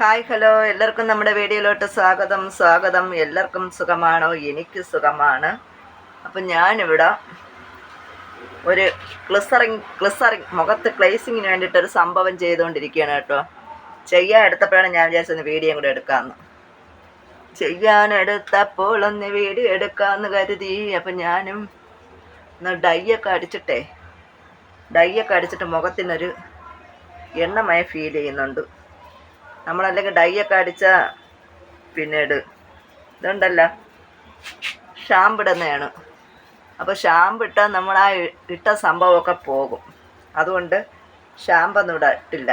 Hi hello എല്ലാവർക്കും നമ്മുടെ വീഡിയോയിലോട്ട് സ്വാഗതം. സ്വാഗതം. എല്ലാവർക്കും സുഖമാണോ? എനിക്ക് സുഖമാണ്. അപ്പം ഞാനിവിടെ ഒരു ക്ലിസറിങ് ക്ലിസറിങ് മുഖത്ത് ക്ലേസിങ്ങിന് വേണ്ടിയിട്ട് ഒരു സംഭവം ചെയ്തുകൊണ്ടിരിക്കുകയാണ് കേട്ടോ. ചെയ്യാൻ എടുത്തപ്പോഴാണ് ഞാൻ വിചാരിച്ചത് വീഡിയോ കൂടെ എടുക്കാമെന്ന് ചെയ്യാൻ എടുത്തപ്പോൾ ഒന്ന് വീഡിയോ എടുക്കാമെന്ന് കരുതി. അപ്പം ഞാനും ഒന്ന് ഡൈയൊക്കെ അടിച്ചിട്ടേ ഡൈയൊക്കെ അടിച്ചിട്ട് മുഖത്തിനൊരു എണ്ണമയ ഫീൽ ചെയ്യുന്നുണ്ട്. നമ്മളല്ലെങ്കിൽ ഡൈ ഒക്കെ അടിച്ച പിന്നീട് ഇതുണ്ടല്ല. ഷാമ്പിടുന്നതാണ്. അപ്പോൾ ഷാമ്പിട്ട നമ്മൾ ആ ഇട്ട സംഭവമൊക്കെ പോകും. അതുകൊണ്ട് ഷാമ്പൊന്നും ഇവിടെ ഇട്ടില്ല.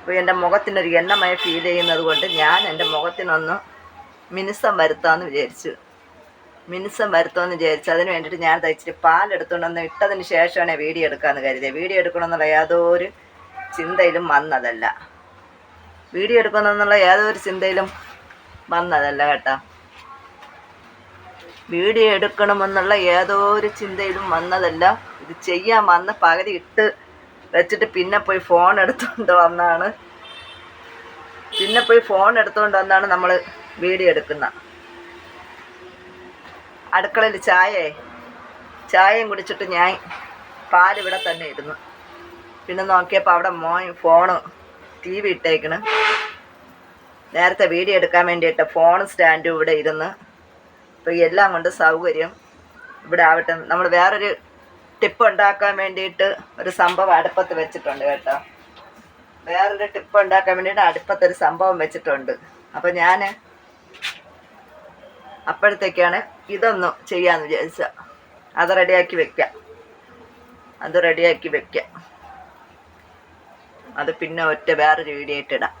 അപ്പോൾ എന്റെ മുഖത്തിനൊരു എണ്ണമായി ഫീൽ ചെയ്യുന്നത് കൊണ്ട് ഞാൻ എന്റെ മുഖത്തിനൊന്ന് മിനുസം വരുത്താമെന്ന് വിചാരിച്ചു. മിനുസം വരുത്തുമെന്ന് വിചാരിച്ചു. അതിന് വേണ്ടിയിട്ട് ഞാൻ തയ്ച്ചിട്ട് പാലെടുത്തുകൊണ്ടൊന്ന് ഇട്ടതിന് ശേഷമാണ് വീഡിയോ എടുക്കാമെന്ന് കരുതിയത് വീഡിയോ എടുക്കണമെന്നുള്ള യാതൊരു ചിന്തയിലും വന്നതല്ല. വീഡിയോ എടുക്കണമെന്നുള്ള ഏതൊരു ചിന്തയിലും വന്നതല്ല കേട്ടോ. വീഡിയോ എടുക്കണമെന്നുള്ള ഏതൊരു ചിന്തയിലും വന്നതല്ല. ഇത് ചെയ്യാൻ വന്ന് പകുതി ഇട്ട് വെച്ചിട്ട് പിന്നെ പോയി ഫോൺ എടുത്തുകൊണ്ട് വന്നാണ്. പിന്നെ പോയി ഫോൺ എടുത്തുകൊണ്ട് വന്നാണ് നമ്മൾ വീഡിയോ എടുക്കുന്ന. അടുക്കളയിൽ ചായയെ ചായയും കുടിച്ചിട്ട് ഞാൻ പാലിവിടെ തന്നെ ഇരുന്നു. പിന്നെ നോക്കിയപ്പോൾ അവിടെ മോൻ ഫോണ് ടി വി ഇട്ടേക്കണ് നേരത്തെ വീഡിയോ എടുക്കാൻ വേണ്ടിയിട്ട് ഫോൺ സ്റ്റാൻഡും ഇവിടെ ഇരുന്ന്. ഇപ്പോൾ എല്ലാം കൊണ്ട് സൗകര്യം ഇവിടെ ആവട്ടെ. നമ്മൾ വേറൊരു ടിപ്പ് ഉണ്ടാക്കാൻ വേണ്ടിയിട്ട് ഒരു സംഭവം അടുപ്പത്ത് വെച്ചിട്ടുണ്ട് കേട്ടോ. വേറൊരു ടിപ്പ് ഉണ്ടാക്കാൻ വേണ്ടിയിട്ട് അടുപ്പത്തൊരു സംഭവം വെച്ചിട്ടുണ്ട്. അപ്പോൾ ഞാൻ അപ്പോഴത്തേക്കാണ് ഇതൊന്നും ചെയ്യാമെന്ന് വിചാരിച്ച. അത് റെഡിയാക്കി വെക്കാം. അത് റെഡിയാക്കി വെക്കാം. അത് പിന്നെ ഒറ്റ വേറൊരു വീഡിയോ ഇട്ടിടാം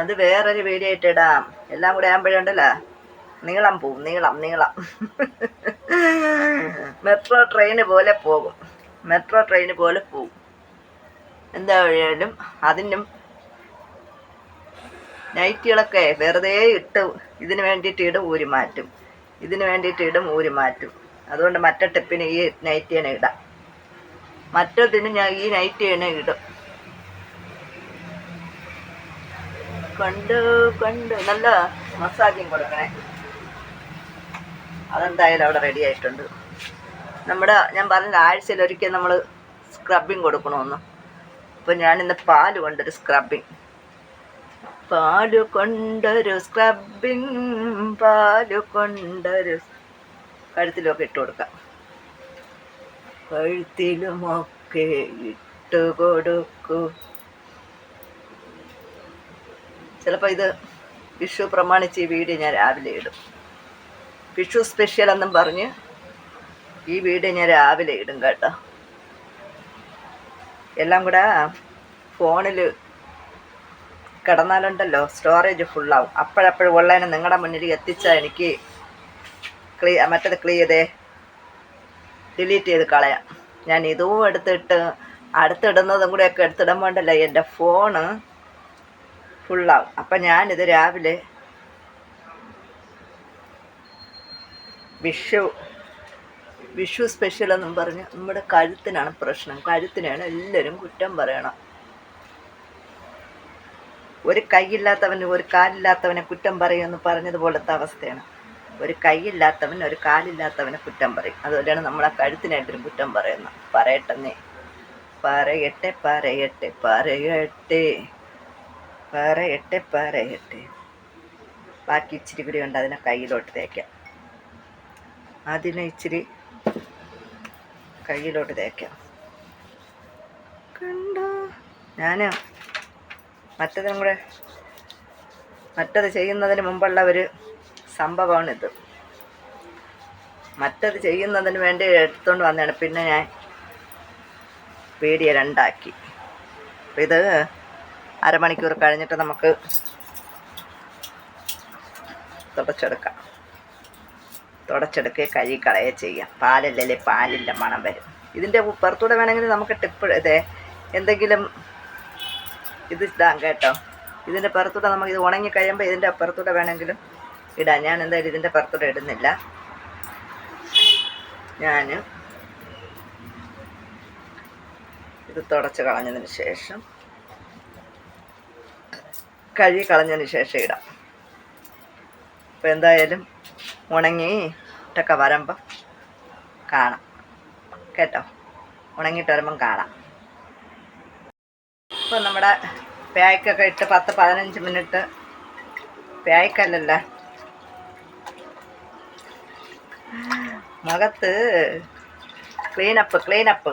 അത് വേറൊരു വീഡിയോ ഇട്ടിടാം എല്ലാം കൂടെ ആകുമ്പോഴുണ്ടല്ലോ നീളം പോവും. നീളം നീളം. മെട്രോ ട്രെയിന് പോലെ പോകും. മെട്രോ ട്രെയിന് പോലെ പോകും എന്താ എന്തായാലും അതിനും നൈറ്റികളൊക്കെ വെറുതെ ഇട്ട് ഇതിന് വേണ്ടിയിട്ട് ഇടും ഊരി മാറ്റും. ഇതിന് വേണ്ടിയിട്ട് ഇടും ഊരി മാറ്റും. അതുകൊണ്ട് മറ്റേ ടിപ്പിന് ഈ നൈറ്റി തന്നെ ഇടാം. മറ്റതിന് ഞാൻ ഈ നൈറ്റി തന്നെ ഇടും. കണ്ട് കണ്ട് നല്ല മസാജിങ് കൊടുക്കണേ. അതെന്തായാലും അവിടെ റെഡി ആയിട്ടുണ്ട്. നമ്മുടെ ഞാൻ പറഞ്ഞ ആഴ്ചയിൽ ഒരിക്കൽ നമ്മൾ സ്ക്രബിങ് കൊടുക്കണമെന്ന് അപ്പോൾ ഞാനിന്ന് പാൽ കൊണ്ടൊരു സ്ക്രബിങ് പാൽ കൊണ്ടൊരു സ്ക്രബിങ് പാൽ കൊണ്ടൊരു കഴുത്തിലൊക്കെ ഇട്ട് കൊടുക്കാം. കഴുത്തിലുമൊക്കെ ഇട്ട് കൊടുക്കൂ. ചിലപ്പോൾ ഇത് വിഷു പ്രമാണിച്ച് ഈ വീഡിയോ ഞാൻ രാവിലെ ഇടും. വിഷു സ്പെഷ്യൽ എന്നും പറഞ്ഞ് ഈ വീഡിയോ ഞാൻ രാവിലെ ഇടും കേട്ടോ. എല്ലാം കൂടെ ഫോണിൽ കിടന്നാലുണ്ടല്ലോ സ്റ്റോറേജ് ഫുള്ളാവും അപ്പോഴപ്പോഴും ഉള്ളതിനെ നിങ്ങളുടെ മുന്നിൽ എത്തിച്ചാൽ എനിക്ക് ക്ലീ മറ്റത് ക്ലീ ചെയ്തേ ഡിലീറ്റ് ചെയ്ത് കളയാം. ഞാൻ ഇതും എടുത്തിട്ട് അടുത്തിടുന്നതും കൂടെയൊക്കെ എടുത്തിടുമ്പോണ്ടല്ലോ എന്റെ ഫോണ് ഫുള്ളാവും അപ്പം ഞാനിത് രാവിലെ വിഷു വിഷു സ്പെഷ്യൽ എന്നും പറഞ്ഞ് നമ്മുടെ കഴുത്തിനാണ് പ്രശ്നം. കഴുത്തിനാണ് എല്ലാവരും കുറ്റം പറയണം. ഒരു കൈയില്ലാത്തവന് ഒരു കാലില്ലാത്തവനെ കുറ്റം പറയുമെന്ന് പറഞ്ഞതുപോലത്തെ അവസ്ഥയാണ്. ഒരു കൈയില്ലാത്തവൻ ഒരു കാലില്ലാത്തവനെ കുറ്റം പറയും. അതുപോലെയാണ് നമ്മളെ കഴുത്തിനായിട്ടൊരു കുറ്റം പറയുന്നത്. പറയട്ടെന്നേ. പറയട്ടെ പറയട്ടെ പറയട്ടെ. പറയട്ടെ പറയട്ടെ ബാക്കി ഇച്ചിരി കൂടി ഉണ്ട് അതിനെ കയ്യിലോട്ട് തേക്കാം. അതിനെ ഇച്ചിരി കയ്യിലോട്ട് തേക്കാം. കണ്ടോ? ഞാൻ മറ്റതും കൂടെ. മറ്റത് ചെയ്യുന്നതിന് മുമ്പുള്ള ഒരു സംഭവമാണിത്. മറ്റത് ചെയ്യുന്നതിന് വേണ്ടി എടുത്തുകൊണ്ട് വന്നതാണ്. പിന്നെ ഞാൻ പേടിയെ രണ്ടാക്കി. അപ്പം ഇത് അരമണിക്കൂർ കഴിഞ്ഞിട്ട് നമുക്ക് തുടച്ചെടുക്കാം. തുടച്ചെടുക്കുക കഴുകി കളയുക ചെയ്യാം. പാലല്ലേ പാലിന്റെ മണം വരും. ഇതിന്റെ പുറത്തൂടെ വേണമെങ്കിൽ നമുക്ക് ടിപ്പ് ഇതേ എന്തെങ്കിലും ഇത് ഇടാം കേട്ടോ. ഇതിന്റെ പുറത്തൂടെ നമുക്ക് ഇത് ഉണങ്ങി കഴിയുമ്പോൾ ഇതിന്റെ അപ്പുറത്തൂടെ വേണമെങ്കിലും ഇടാം. ഞാൻ എന്തായാലും ഇതിന്റെ പുറത്തൂടെ ഇടുന്നില്ല. ഞാൻ ഇത് തുടച്ച് കളഞ്ഞതിന് ശേഷം കഴുകി കളഞ്ഞതിന് ശേഷം ഇടാം. അപ്പോൾ എന്തായാലും ഉണങ്ങി ഇട്ടൊക്കെ വരുമ്പം കാണാം. കേട്ടോ? ഉണങ്ങിയിട്ട് വരുമ്പം കാണാം. ഇപ്പം നമ്മുടെ പായ്ക്കൊക്കെ ഇട്ട് പത്ത് പതിനഞ്ച് മിനിറ്റ് പായ്ക്കല്ലല്ല. മുഖത്ത് ക്ലീനപ്പ് ക്ലീനപ്പ്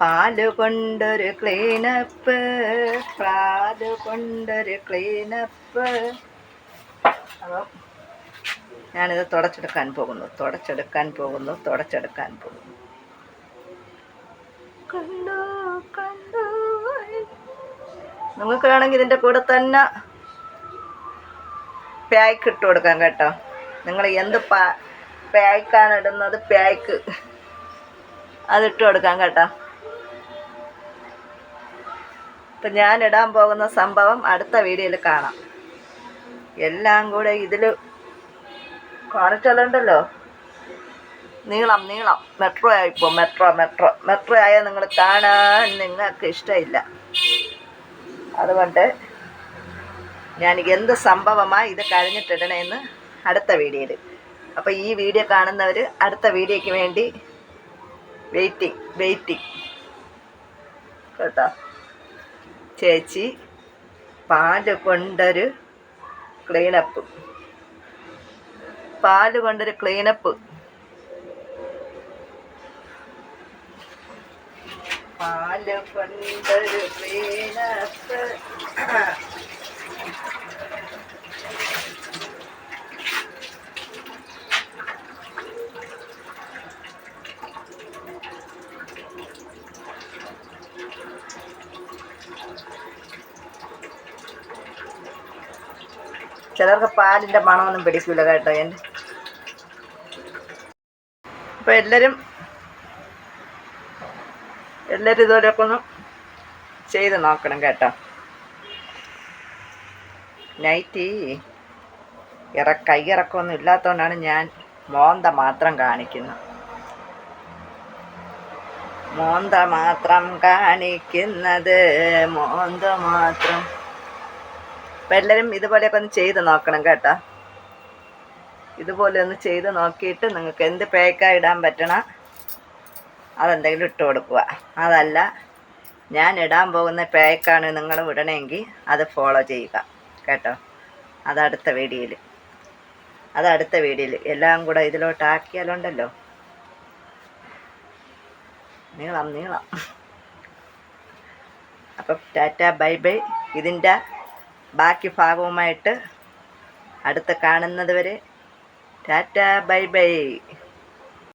പാൽ കൊണ്ടൊരു ക്ലീനപ്പ് പാൽ കൊണ്ടൊരു ക്ലീനപ്പ്. അപ്പം ഞാനിത് തുടച്ചെടുക്കാൻ പോകുന്നു തുടച്ചെടുക്കാൻ പോകുന്നു തുടച്ചെടുക്കാൻ പോകുന്നു. കണ്ടു കണ്ടു നിങ്ങൾക്ക് വേണമെങ്കിൽ ഇതിന്റെ കൂടെ തന്നെ പായ്ക്ക് ഇട്ട് കൊടുക്കാം കേട്ടോ. നിങ്ങൾ എന്ത് പാ പായ്ക്കാണ് ഇടുന്നത് പായ്ക്ക്. അതിട്ട് കൊടുക്കാം കേട്ടോ. ഇപ്പം ഞാൻ ഇടാൻ പോകുന്ന സംഭവം അടുത്ത വീഡിയോയിൽ കാണാം. എല്ലാം കൂടെ ഇതിൽ കാണിച്ചാലുണ്ടല്ലോ. നീളം നീളം. മെട്രോ ആയിപ്പോ മെട്രോ മെട്രോ. മെട്രോ ആയാൽ നിങ്ങൾ കാണാൻ നിങ്ങൾക്ക് ഇഷ്ടമില്ല. അതുകൊണ്ട് ഞാൻ എന്ത് സംഭവമായി ഇത് കഴിഞ്ഞിട്ടിടണമെന്ന് അടുത്ത വീഡിയോയിൽ. അപ്പോൾ ഈ വീഡിയോ കാണുന്നവർ അടുത്ത വീഡിയോയ്ക്ക് വേണ്ടി വെയിറ്റിംഗ് വെയിറ്റിംഗ്. കേട്ടോ? ചേച്ചി പാൽ കൊണ്ടൊരു ക്ലീനപ്പ് പാൽ കൊണ്ടൊരു ക്ലീനപ്പ് പാൽ കൊണ്ടൊരു ക്ലീനപ്പ് ചിലർക്ക് പാലിന്റെ മണമൊന്നും പിടിക്കില്ല കേട്ടോ എന്റെ. അപ്പോൾ എല്ലാവരും എല്ലാവരും ഇതുപോലെയൊക്കെ ഒന്ന് ചെയ്ത് നോക്കണം കേട്ടോ. നൈറ്റി ഇറ കൈയിറക്കമൊന്നും ഇല്ലാത്തതുകൊണ്ടാണ് ഞാൻ മോന്ത മാത്രം കാണിക്കുന്നത്. മോന്ത മാത്രം കാണിക്കുന്നത്. മോന്ത മാത്രം അപ്പം എല്ലാവരും ഇതുപോലെയൊക്കെ ഒന്ന് ചെയ്ത് നോക്കണം കേട്ടോ. ഇതുപോലെ ഒന്ന് ചെയ്ത് നോക്കിയിട്ട് നിങ്ങൾക്ക് എന്ത് പേക്കാ ഇടാൻ പറ്റണം അതെന്തെങ്കിലും ഇട്ട് കൊടുക്കുക. അതല്ല ഞാൻ ഇടാൻ പോകുന്ന പേക്കാണ് നിങ്ങൾ വിടണമെങ്കിൽ അത് ഫോളോ ചെയ്യുക കേട്ടോ. അതടുത്ത വീഡിയോയിൽ. അതടുത്ത വീഡിയോയിൽ. എല്ലാം കൂടെ ഇതിലോട്ട് ആക്കിയാലുണ്ടല്ലോ. നീളം നീളം. അപ്പം ടാറ്റ ബൈ ബൈ. ഇതിന്റെ ബാക്കി ഭാഗവുമായിട്ട് അടുത്ത് കാണുന്നത് വരെ ടാറ്റ ബൈ ബൈ.